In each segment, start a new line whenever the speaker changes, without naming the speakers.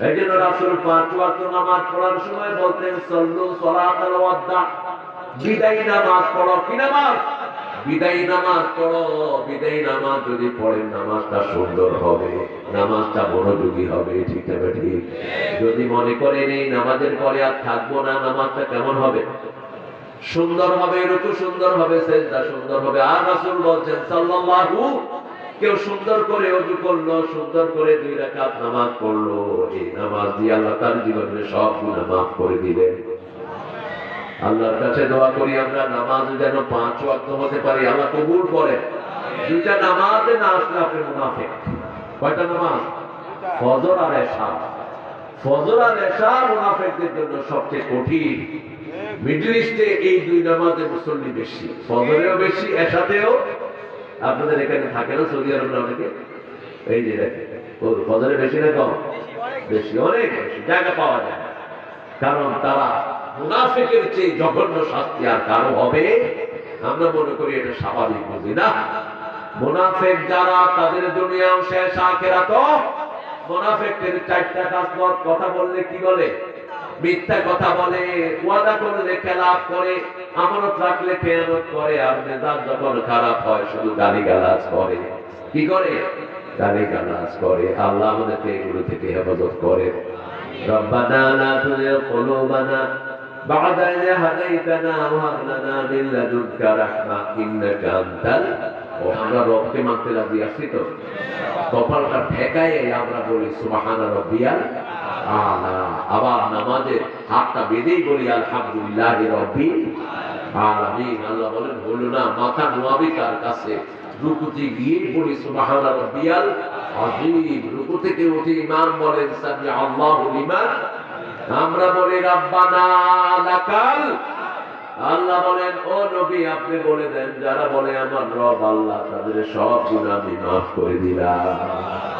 যদি মনোযোগী হবে, ঠিক হবে ঠিক? যদি মনে করেন, এই নামাজের পরে আর থাকব না, নামাজটা কেমন হবে? সুন্দর হবে রুকু সুন্দর হবে, সেজদা সুন্দর হবে। আর রাসূল বলছেন, সাল্লাল্লাহু কেউ সুন্দর করে ওযু করল, সুন্দর করে দুই রাকাত নামাজ পড়ল। এই নামাজ দিয়ে আল্লাহ তার জীবনে সব গুনাহ মাফ করে দিবেন। আল্লাহর কাছে দোয়া করি আমরা, নামাজ যেন পাঁচ ওয়াক্ত হতে পারি, আল্লাহ কবুল করে। দুইটা নামাজে না আসলে আপনি মুনাফিক। কয়টা নামাজ? ফজর আর এশা। ফজর আর এশা মুনাফিকদের জন্য সবচেয়ে কঠিন। মিডল ইস্টে এই দুই নামাজে মুসল্লি বেশি, ফজরেও বেশি, এশাতেও আপনাদের এখানে থাকে না সৌদি আরব অনেকে? এই যে ফজরে বেশি না কম? বেশি, অনেক জায়গা পাওয়া যায় কারণ তারা মুনাফিকের চেয়ে জঘন্য শাস্তি আর কারও হবে? আমরা মনে করি এটা স্বাভাবিক, বুঝি না? মুনাফেক যারা, তাদের দুনিয়াও শেষ আখেরা তো মুনাফেকের চারটা কাজ কথা বললে কি বলে? মিথ্যা কথা বলে ওয়াদা করলে খেলাপ করে আমানত রাখলে খেয়ানত করে আর মেজাজ যখন খারাপ হয় শুধু গালিগালাজ করে কি করে গালিগালাজ করে আল্লাহ আমাদেরকে এগুলো থেকে হেফাজত করে ربنا لا تزغ قلوبنا بعد إذ هديتنا وهب لنا من لدنك رحمة إنك أنت ال- ও আমরা রবকে মানতে রাজি আছি তো কপালটা ঠেকায় আমরা বলি সুবহানা রব্বিয়াল আলা আবার নামাজে হাতটা বেঁধেই বলি, আলহামদুলিল্লাহ আলামিন। আল্লাহ বলেন বলো না, মাথা নোয়াবি তার কাছে। রুকুতে গিয়ে সুবহানা আযীম রুকু থেকে উঠে ইমাম বলেন সামি আল্লাহু লিমান। আমরা বলি, রাব্বানা লাকাল। আল্লাহ বলেন, ও নবী, আপনি বলে দেন, যারা বলে আমার রব, আল্লাহ তাদের সব গুনাহ মাফ করে দিলাম।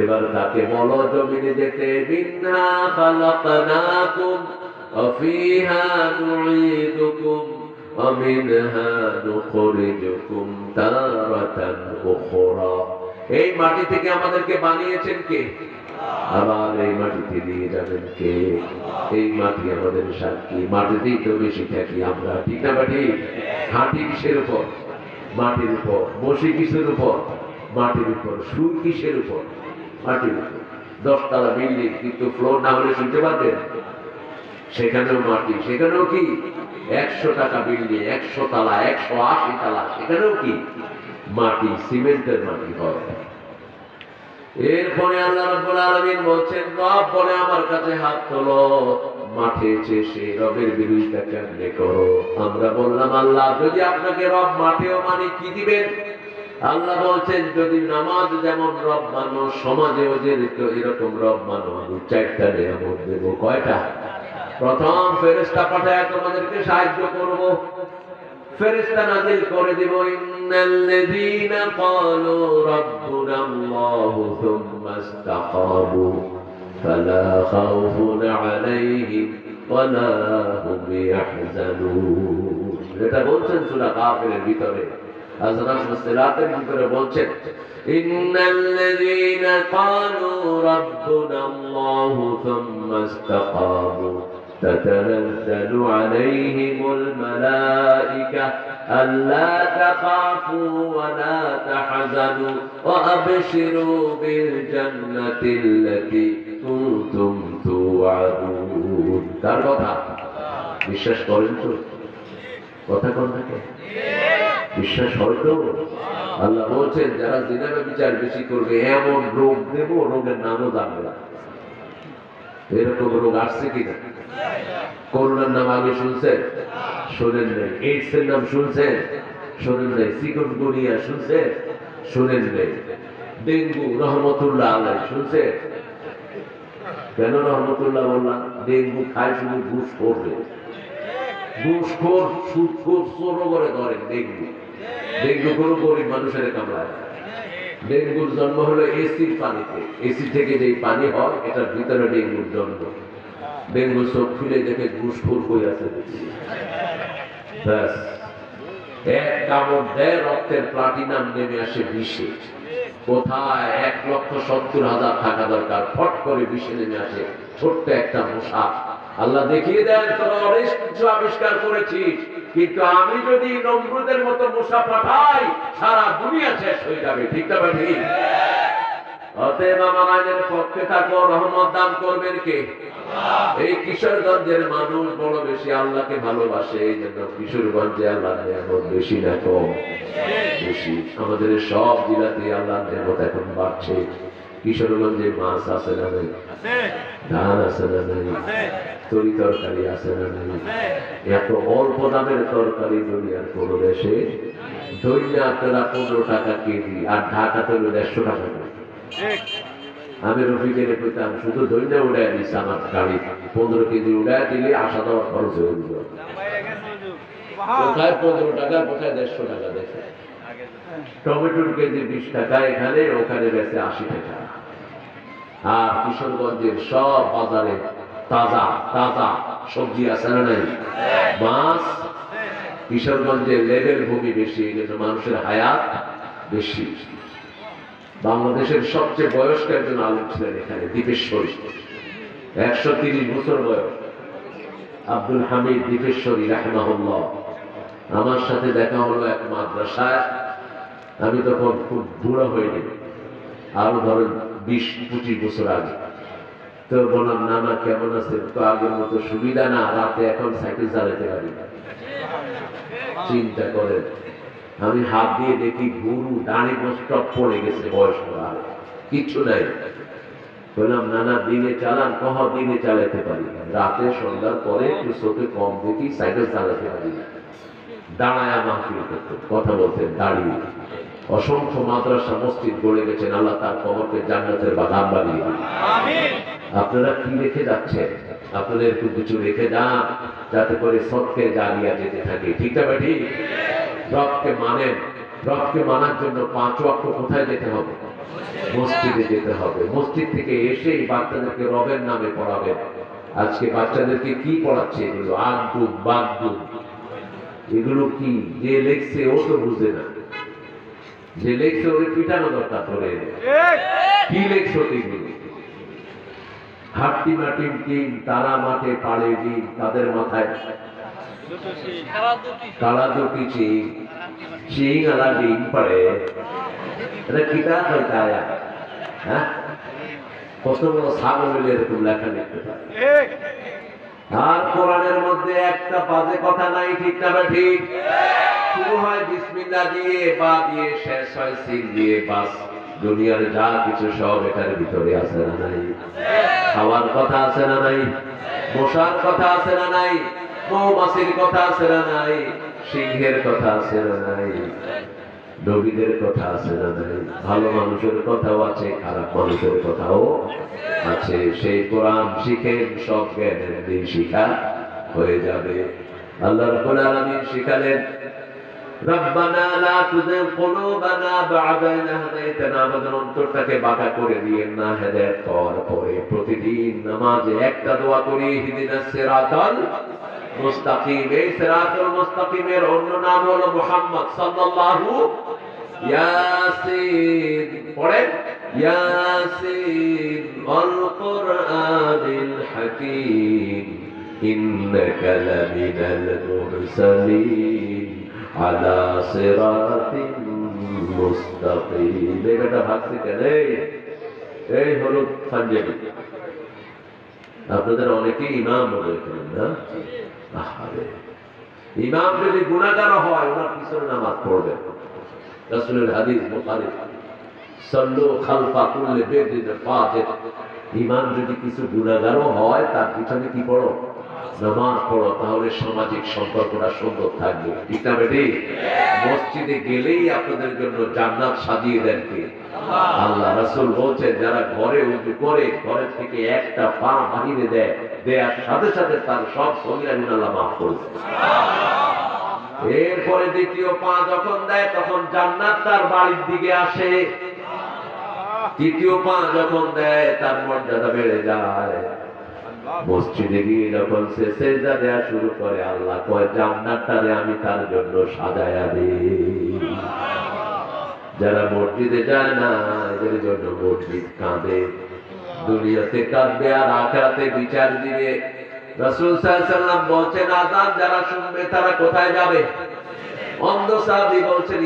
এবার তাকে বলো জমিনে যেতে মিন্না খালাকনাকুম وفيها نعيدكم ومنها نخرجكم تارة أخرى এই মাটি থেকে আমাদেরকে বানিয়েছেন কে আবার এই মাটিতে নিয়ে যাবেন কে এই মাটি আমাদের সাক্ষী মাটিতেই তো বেশি থাকি আমরা ঠিক না বাটি হাঁটি কিসের উপর মাটির উপর বসি কিসের উপর মাটির উপর সুর কিসের উপর দশতলা বিল্ডিং, কিন্তু ফ্লোর না হলে শুনতে সেখানেও মাটি, সেখানেও কি? একশো টাকা বিল্ডিং, একশো তালা, একশো আশি তালা, সেখানেও কি? মাটি, সিমেন্টের মাটি হয়। এরপরে আল্লাহ রাব্বুল আলামিন বলছেন, রব বলে আমার কাছে হাত তোলো, মাঠে এসে রবের বিরোধিতা কেমনে করো? আমরা বললাম, আল্লাহ, যদি আপনাকে রব মাঠেও মানে কি দিবেন? আল্লাহ বলছেন, যদি নামাজ যেমন রব মানো সমাজেও যে এরকম রব মানো, আমি চারটা নিয়ামত দেবো। কয়টা? প্রথম ফেরেস্তা পাঠায়, তোমাদেরকে সাহায্য করব। ফেরেস্তা নাজিল করে দিব, ইন্নাল্লাযীনা ক্বালু রাব্বুনা আল্লাহু থুম্মা ইসতাকামু ফালা খাউফুন আলাইহিম ওয়ালা হুম ইয়াহজানুন। এটা বলছেন সূরা কাফিরের ভিতরে। হযরত মুসলিমাতের ভিতরে বলছেন ইন্নাল্লাযীনা ক্বালু রাব্বুনা আল্লাহু থুম্মা ইসতাকামু تتنزل عليهم الملائكة ألا تخافوا ولا تحزنوا وأبشروا بالجنة التي كنتم توعدون তার কথা বিশ্বাস করেন তো কথা কন থাকে বিশ্বাস হয় তো? আল্লাহ বলছেন, যারা জিনাবে বিচার বেশি করবে, এমন রোগ দেব, রোগের নামও জানবে না। এরকম রোগ আসছে কিনা? করোনার নাম আগে শুনছেন? শোনেন নাই। এইডস এর নাম শুনছেন? শোনেন নাই। চিকন গুনিয়া শুনছেন? শোনেন নাই। ডেঙ্গু, রহমতুল্লাহ আলাই শুনছেন? কেন রহমতুল্লাহ বললাম? ডেঙ্গু খায় শুধু ঘুষ করবে ঘুষখোর সুদখোর চোরও করে ধরেন ডেঙ্গু। ডেঙ্গু কোনো গরিব মানুষের কামড়ায়। ডেঙ্গুর জন্ম হলো এসির পানিতে। এসি থেকে যে পানি হয়, এটার ভিতরে ডেঙ্গুর জন্ম। ডেঙ্গু চোখ খুলে দেখে ঘুষখোর হয়ে আছে এক কামড় দেয়, রক্তের প্লাটিনাম নেমে আসে বিষে। কোথায়? এক লক্ষ সত্তর হাজার টাকা দরকার। ফট করে বিষে নেমে আসে। ছোট্ট একটা মশা। আল্লাহ দেখিয়ে দেন, তোরা অনেক কিছু আবিষ্কার করেছিস। কিন্তু আমি যদি নমরুদের মতো মশা পাঠাই, সারা দুনিয়া শেষ হয়ে যাবে। ঠিক না অতএব আমার আইনের পক্ষে থাকো, রহমত দান করবেন কে? এই কিশোরগঞ্জের মানুষ বড় বেশি আল্লাহকে ভালোবাসে, এই জন্য কিশোরগঞ্জে আল্লাহ বেশি কম বেশি। আমাদের সব জেলাতে আল্লাহ নিয়ামত এখন বাড়ছে। কিশোরগঞ্জে মাছ আছে না নাই? ধান আছে না নাই? তরি তরকারি আছে না নাই? এত অল্প দামের তরকারি দুনিয়ার কোন দেশে ধৈর্য আপনারা পনেরো টাকা কেজি আর হলো দেড়শো টাকা আমি রফিকের কইতাম শুধু দৈন্য উড়াই দিচ্ছে আমার গাড়ি পনেরো কেজি উড়াই দিলে আসা দেওয়ার খরচ হয়ে কোথায় পনেরো টাকা কোথায় দেড়শো টাকা দেখে টমেটোর কেজি বিশ টাকা, এখানে, ওখানে বেচে আশি টাকা। আর কিশোরগঞ্জের সব বাজারে তাজা তাজা সবজি আছে না নাই? মাছ, কিশোরগঞ্জের লেভেল ভূমি বেশি জন্য মানুষের হায়াত বেশি। বাংলাদেশের সবচেয়ে বয়স্ক একজন আলোক ছিলেন এখানে, দীপেশ্বরী। একশো তিরিশ বছর বয়স। আব্দুল হামিদ দীপেশ্বরী, রাহমাহুল্লাহ। আমার সাথে দেখা হলো এক মাদ্রাসায়। আমি তখন খুব বুড়ো হইনি আরও ধরেন বিশ পঁচিশ বছর আগে। তো বললাম নানা কেমন আছেন? তো আগের মতো সুবিধা না, রাতে এখন সাইকেল চালাতে পারি চিন্তা করেন, আমি হাত দিয়ে দেখি গুরু ডানে স্টপ পড়ে গেছে বয়স্ক আর। কিচ্ছু নাই। বললাম নানা দিনে চালান, কহ, দিনে চালাতে পারি রাতে, সন্ধ্যার পরে একটু চোখে কম দেখি সাইকেল চালাতে পারি দাঁড়ায় মাহফিল কথা বলতেন, দাঁড়িয়ে। অসংখ্য মাদ্রাসা মসজিদ গড়ে গেছেন। আল্লাহ তার কবরকে জান্নাতের বাগান বানিয়ে আপনারা কি রেখে যাচ্ছেন? আপনাদের একটু কিছু রেখে যান যাতে করে সৎকে জানিয়া যেতে থাকে। ঠিক না ঠিক? রবকে মানেন। রবকে মানার জন্য পাঁচ ওয়াক্ত কোথায় যেতে হবে? মসজিদে যেতে হবে। মসজিদ থেকে এসেই বাচ্চাদেরকে রবের নামে পড়াবেন। আজকে বাচ্চাদেরকে কি পড়াচ্ছে এগুলো? আন্দুম বান্দুম এগুলো কি? যে লেখছে ও তো বুঝে না। যে লেখছে ওরে পিটানো দরকার করে কি লেখছো এগুলো হাট্টি মাটিম টিম তারা মাঠে পাড়ে ডিম তাদের মাথায় কালা দুটি চিং চিং আলা ডিম পড়ে। এটা কিতাব হ্যাঁ কত বড় ছাগল হলে এরকম লেখা লিখতে পারে। আর কোরআনের মধ্যে একটা বাজে কথা নাই ঠিক না ঠিক? শুরু দুনিয়ার যা কিছু সব এটার ভিতরে আছে না নাই? খাওয়ার কথা আছে না নাই? মশার কথা আছে না নাই? মৌমাছির কথা আছে না নাই? সিংহের কথা আছে না নাই? নবীদের কথা আছে না নাই? ভালো মানুষের কথাও আছে, খারাপ মানুষের কথাও আছে। সেই কোরআন শিখেন, সব জ্ঞানের দিন শিখা হয়ে যাবে। আল্লাহ রাব্বুল আলামিন শিখালেন রব্বানা লা তুযিগ কুলুবানা বা'দা ইয হাদাইতানা, আমাদের অন্তরটাকে বাঁকা করে দিয়েন না হেদায়েত কর পরে প্রতিদিন নামাজে একটা দোয়া করি, ইহদিনাস সিরাতাল মুস্তাকিম। এই সিরাতুল মুস্তাকিমের অন্য নাম হলো মুহাম্মদ সাল্লাল্লাহু ইয়াসিন পড়েন? ইয়াসিন ওয়াল কুরআনিল হাকীম। ইন্নাকা লামিনাল আলা সিরাতিন মুস্তাকিম। কেন এই? হলো পাঞ্জাবি আপনাদের অনেকেই ইমাম মনে না আহারে। ইমাম যদি গুণাগার হয়, ওনার পিছনে নামাজ পড়বে। হাদিস বুখারী সল্লু খালফা কুল্লি বেদিন ইমাম যদি কিছু গুণাগারও হয়, তার পিছনে কি পড়ো? নামাজ পড়ো, তাহলে সামাজিক সম্পর্কটা সুন্দর থাকবে। ঠিক না বেটি? মসজিদে গেলেই আপনাদের জন্য জান্নাত সাজিয়ে দেন কে? আল্লাহ রাসূল বলছেন, যারা ঘরে উজু করে, ঘরের থেকে একটা পা বাহিরে দেয়, দেয়ার সাথে সাথে তার সব গুণ আল্লাহ মাফ করে এরপরে দ্বিতীয় পা যখন দেয়, তখন জান্নাত তার বাড়ির দিকে আসে। তৃতীয় পা যখন দেয়, তার মর্যাদা বেড়ে যায়। মসজিদে গিয়ে যখন সে সেজদা দেয়া শুরু করে, আল্লাহ কয়, জান্নাতটারে আমি তার জন্য সাজায়া দিই। যারা মসজিদে যায় না, এদের জন্য মসজিদ কাঁদে। দুনিয়াতে কাঁদবে আর আখরাতে বিচার দিবে। বলছেন যারা শুনবে, তারা কোথায় যাবে? অন্ধ সাহাবি বলছেন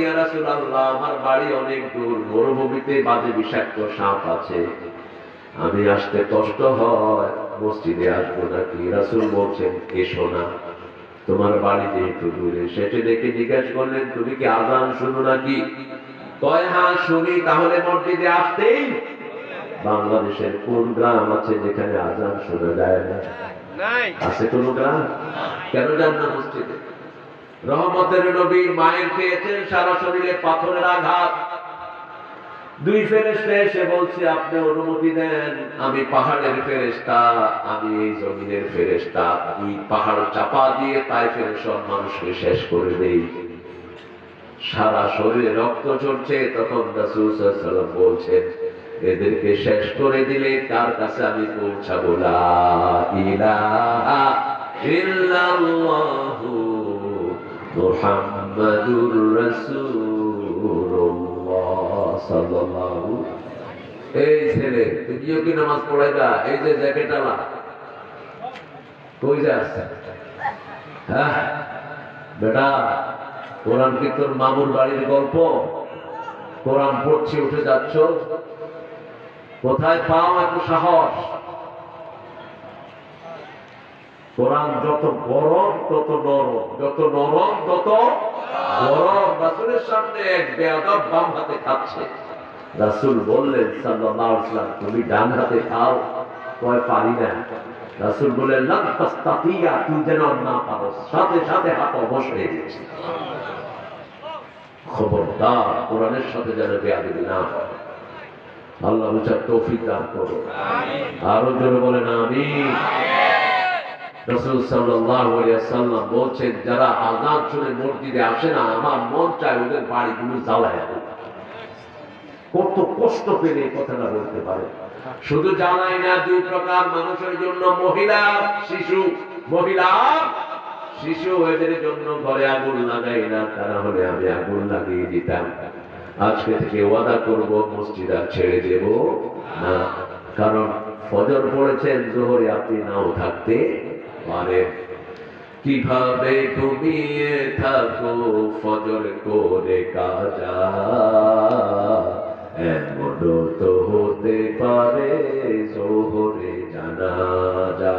আমার বাড়ি অনেক দূর, মরুভূমিতে বাজে বিষাক্ত সাপ আছে। আমি আসতে কষ্ট হয়। মসজিদে আসব নাকি? রাসূল বলছেন এসো না। তোমার বাড়ি যেহেতু দূরে। সেটা দেখে জিজ্ঞেস করলেন তুমি কি আজান শুনো নাকি? কয় হ্যাঁ শুনি। তাহলে মসজিদে আসতেই বাংলাদেশের কোন গ্রাম আছে যেখানে আজান শোনা যায় না? আছে কোন গ্রাম? কেন যান না মসজিদে? রহমতের নবী মায়ের খেয়েছেন সারা শরীরে পাথরের আঘাত। দুই ফেরেশতা এসে বলছে, আপনি অনুমতি দেন, আমি পাহাড়ের ফেরেশতা, আমি এই জমিনের ফেরেশতা দুই পাহাড় চাপা দিয়ে তাই ফেরে সব মানুষকে শেষ করে দেই। সারা শরীরে রক্ত ঝরছে, তখন রাসূল ওয়াসাল্লাম বলছেন, এদেরকে শেষ করে দিলে কার কাছে আমি পৌঁছাবো? লা ইলাহা ইল্লাল্লাহু মুহাম্মাদুর রাসূলুল্লাহ। এই ছেলে তুমিও কি নামাজ পড়াইবা? এই যে জ্যাকেট আলা। কই যাস? হ্যাঁ? বেটা, কোরআন কি তোর মামুর বাড়ির গল্প? কোরআন পড়ছি, উঠে যাচ্ছ। কোথায় পাও এত সাহস? কোরআন যত গরম তত নরম, যত নরম, তত গরম রাসুলের সামনে এক বেয়াদব বাম হাতে খাচ্ছে। রাসুল বললেন সাল্লাল্লাহু আলাইহি ওয়াসাল্লাম তুমি ডান হাতে খাও কয় পারি না। রাসুল বললেন লাম তাস্তাতিয়া তুই যেন না পারো। সাথে সাথে হাত অবশ হয়ে গেছে। খবরদার কোরআনের সাথে যেন বেয়াদবি না হয়। আল্লাহ তৌফিক দান করো আরও জোরে বলেন আমি রসুল ওয়াসাল্লাম বলছেন, যারা আযান শুনে মসজিদে আসে না, আমার মন চায় ওদের বাড়িগুলো জ্বালায় কত কষ্ট পেলে এই কথাটা বলতে পারে। শুধু জানাই না, দুই প্রকার মানুষের জন্য, মহিলা, শিশু। মহিলা, শিশু, এদের জন্য ঘরে আগুন লাগাই না, তারা হলে আমি আগুন লাগিয়ে দিতাম। আজকে থেকে ওয়াদা করব, মসজিদ আর ছেড়ে দেব না। কারণ ফজর পড়েছেন, জোহরে আপনি নাও থাকতে পারেন কীভাবে ঘুমিয়ে থাকো ফজর করে কাজা? তো হতে পারে জোহরে জানা যা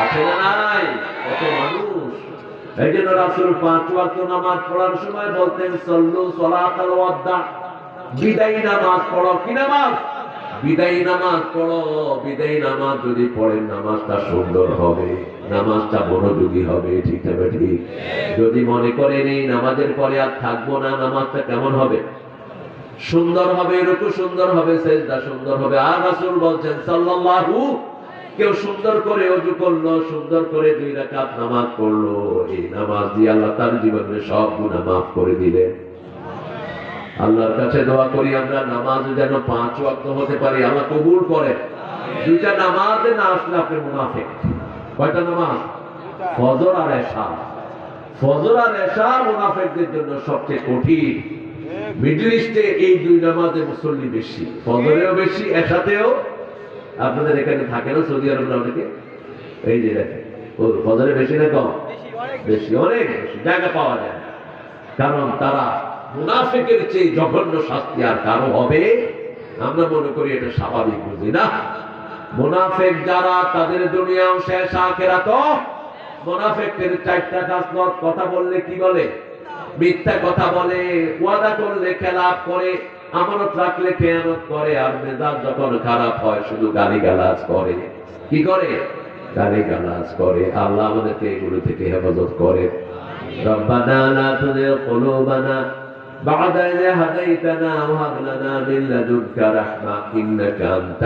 আছে নাই? কত মানুষ। এই জন্য রাসুল পাঁচ ওয়াক্ত নামাজ পড়ার সময় বলতেন, সল্লু ওয়াদ্দা। বিদায়ী নামাজ পড়ো। কি নামাজ? বিদায়ী নামাজ পড়ো, বিদায়ী নামাজ যদি পড়েন নামাজটা সুন্দর হবে, নামাজটা মনোযোগী হবে, ঠিক হবে ঠিক যদি মনে করেন এই নামাজের পরে আর থাকব না, নামাজটা কেমন হবে? সুন্দর হবে, রুকু সুন্দর হবে, সেজদা সুন্দর হবে। আর রাসূল বলছেন, সাল্লাল্লাহু, কেউ সুন্দর করে অজু করল, সুন্দর করে দুই রাকাত নামাজ পড়ল, এই নামাজ দিয়ে আল্লাহ তার জীবনে সব গুনাহ মাফ করে দিলেন। আল্লাহর কাছে দোয়া করি আমরা, নামাজ যেন পাঁচ ওয়াক্ত হতে পারি, আল্লাহ কবুল করে। দুইটা নামাজে না আসলে আপনি মুনাফিক। কয়টা নামাজ? ফজর আর এশা। ফজর আর এশা মুনাফিকদের জন্য সবচেয়ে কঠিন। মিডল ইস্টে এই দুই নামাজে মুসল্লি বেশি। ফজরেও বেশি এসাতেও আপনাদের এখানে থাকে না সৌদি আরব অনেকে? এই যে ও ফজরে বেশি না কম? বেশি, অনেক বেশি। জায়গা পাওয়া যায় কারণ তারা মুনাফেকের চেয়ে জঘন্য শাস্তি আর কারও হবে? আমরা মনে করি এটা স্বাভাবিক বুঝি না। মুনাফেক যারা, তাদের দুনিয়াও শেষ আখেরা তো মোনাফেকদের চারটা কাজ কথা বললে কি বলে? মিথ্যা কথা বলে, ওয়াদা করলে খেলাপ করে, আমানত রাখলে খেয়ানত করে, আর মেজাজ যখন খারাপ হয়, শুধু গালি গালাজ করে। কি করে? গালি গালাজ করে। আল্লাহ আমাদেরকে এগুলো থেকে হেফাজত করে। রব্বানা লা তুযিগ কুলুবানা بعد إذ هديتنا وهب لنا من لدنك رحمة إنك أنت